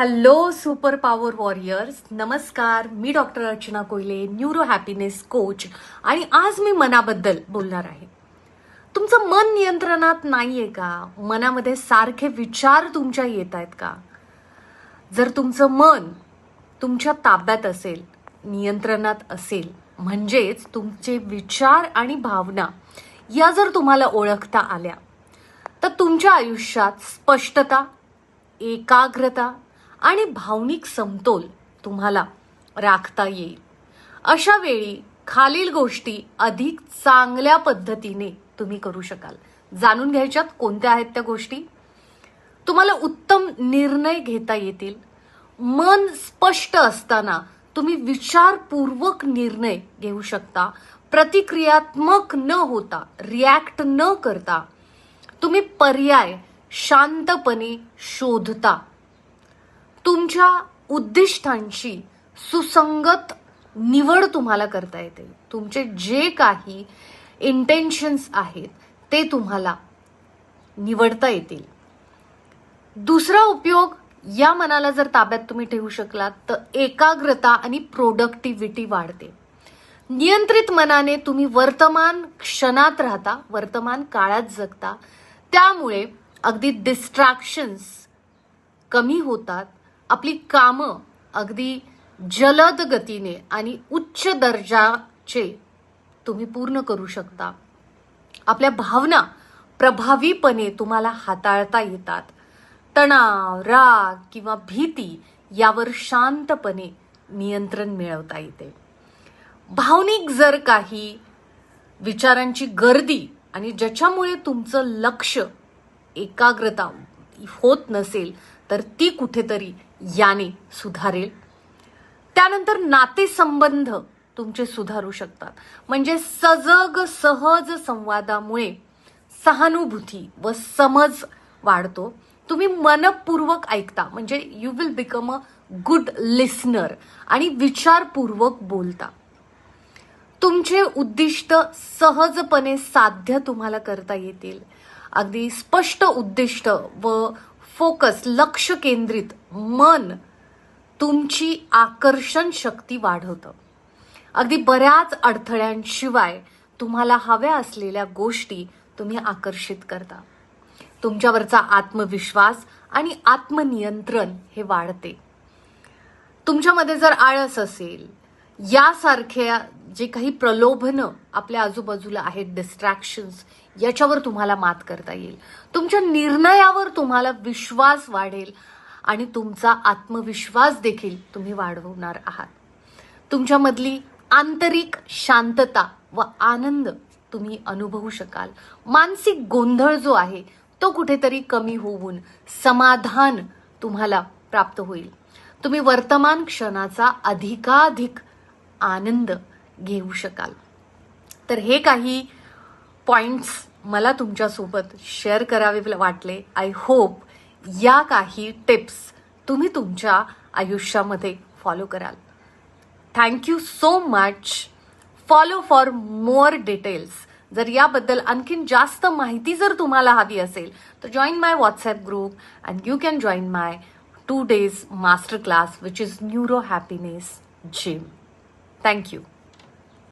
Hello super power warriors नमस्कार मी doctor Archana कोयले neuro happiness coach आणि आज मी मनाबद्दल बोलणार आहे. तुमचं मन नियंत्रणात नाहीये का? मनामध्ये सारखे विचार तुमच्या येत आहेत का? जर तुमचं मन तुमच्या ताब्यात असेल नियंत्रणात असेल म्हणजेच तुमचे विचार आणि भावना या जर तुम्हाला ओळखता आल्या तर तुमच्या आयुष्यात स्पष्टता एकाग्रता आणि भावनिक समतोल तुम्हाला राखता येईल. अशा वेळी खालील गोष्टी अधिक चांगल्या पद्धतीने तुम्ही करू शकाल. जाणून घ्यायच्यात कोणत्या आहेत त्या गोष्टी? तुम्हाला उत्तम निर्णय घेता येतील. मन स्पष्ट असताना तुम्ही विचारपूर्वक निर्णय घेऊ शकता. प्रतिक्रियात्मक न होता रिॲक्ट न करता तुम्ही पर्याय शांतपणे शोधता तुमच्या उद्दिष्टांशी सुसंगत निवड तुम्हाला करता येते. तुमचे जे काही इंटेन्शन्स आहेत ते तुम्हाला निवडता येतील. दुसरा उपयोग या मनाला जर ताब्यात तुम्ही ठेवू शकलात तर एकाग्रता आणि प्रोडक्टिव्हिटी वाढते. नियंत्रित मनाने तुम्ही वर्तमान क्षणात राहता वर्तमान काळात जगता. त्यामुळे अगदी डिस्ट्रॅक्शन्स कमी होतात आपली कामं अगदी जलद गतीने आणि उच्च दर्जाचे तुम्ही पूर्ण करू शकता. आपल्या भावना प्रभावीपणे तुम्हाला हाताळता येतात. तणाव राग किंवा भीती यावर शांतपणे नियंत्रण मिळवता येते. भावनिक जर काही विचारांची गर्दी आणि ज्याच्यामुळे तुमचं लक्ष एकाग्रता होत नसेल तर ती कुठेतरी याने सुधारेल. त्यानंतर नातेसंबंध तुमचे सुधारू शकतात. म्हणजे सजग सहज संवादामुळे सहानुभूती व समज वाढतो. तुम्ही मनपूर्वक ऐकता. म्हणजे you will become a good listener आणि विचारपूर्वक बोलता. तुमचे उद्दिष्ट सहजपणे साध्य तुम्हाला करता येतील. अगदी स्पष्ट उद्दिष्ट व फोकस लक्ष केंद्रित मन तुमची आकर्षण शक्ती वाढवतं. अगदी बऱ्याच अडथळ्यांशिवाय तुम्हाला हव्या असलेल्या गोष्टी तुम्ही आकर्षित करता. तुमच्यावरचा आत्मविश्वास आणि आत्मनियंत्रण हे वाढते. तुमच्यामध्ये जर आळस असेल यासारख्या जे काही प्रलोभनं आपल्या आजूबाजूला आहेत डिस्ट्रॅक्शन्स याच्यावर तुम्हाला मात करता येईल. तुमच्या निर्णयावर तुम्हाला विश्वास वाढेल आणि तुमचा आत्मविश्वास देखील तुम्ही वाढवणार आहात. तुमच्यामधली आंतरिक शांतता व आनंद तुम्ही अनुभवू शकाल. मानसिक गोंधळ जो आहे तो कुठेतरी कमी होऊन समाधान तुम्हाला प्राप्त होईल. तुम्ही वर्तमान क्षणाचा अधिकाधिक आनंद घेऊ शकाल. तर हे काही पॉइंट्स मला तुमच्यासोबत शेअर करावे वाटले. आय होप या काही टिप्स तुम्ही तुमच्या आयुष्यामध्ये फॉलो कराल. Thank you so much follow for more details जर याबद्दल आणखीन जास्त माहिती जर तुम्हाला हवी असेल तर join my WhatsApp group and you can join my two days master class which is neuro happiness gym thank you